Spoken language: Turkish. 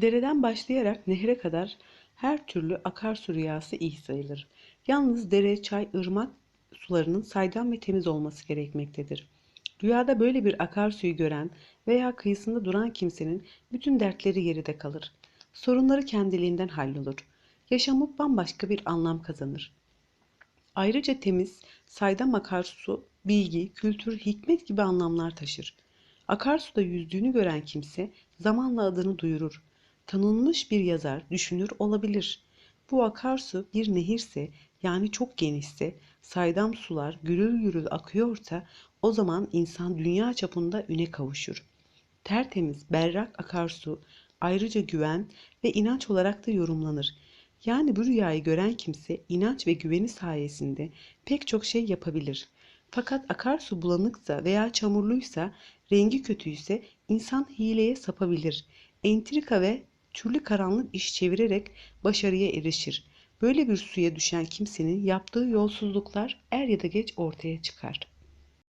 Dereden başlayarak nehre kadar her türlü akarsu rüyası iyi sayılır. Yalnız dere, çay, ırmak sularının saydam ve temiz olması gerekmektedir. Rüyada böyle bir akarsuyu gören veya kıyısında duran kimsenin bütün dertleri geride kalır. Sorunları kendiliğinden hallolur. Yaşamı bambaşka bir anlam kazanır. Ayrıca temiz, saydam akarsu, bilgi, kültür, hikmet gibi anlamlar taşır. Akarsuda yüzdüğünü gören kimse zamanla adını duyurur. Tanınmış bir yazar, düşünür olabilir. Bu akarsu bir nehirse yani çok genişse, saydam sular gürül gürül akıyorsa o zaman insan dünya çapında üne kavuşur. Tertemiz, berrak akarsu ayrıca güven ve inanç olarak da yorumlanır. Yani bu rüyayı gören kimse inanç ve güveni sayesinde pek çok şey yapabilir. Fakat akarsu bulanıksa veya çamurluysa, rengi kötüyse insan hileye sapabilir. Entrika ve türlü karanlık iş çevirerek başarıya erişir. Böyle bir suya düşen kimsenin yaptığı yolsuzluklar er ya da geç ortaya çıkar.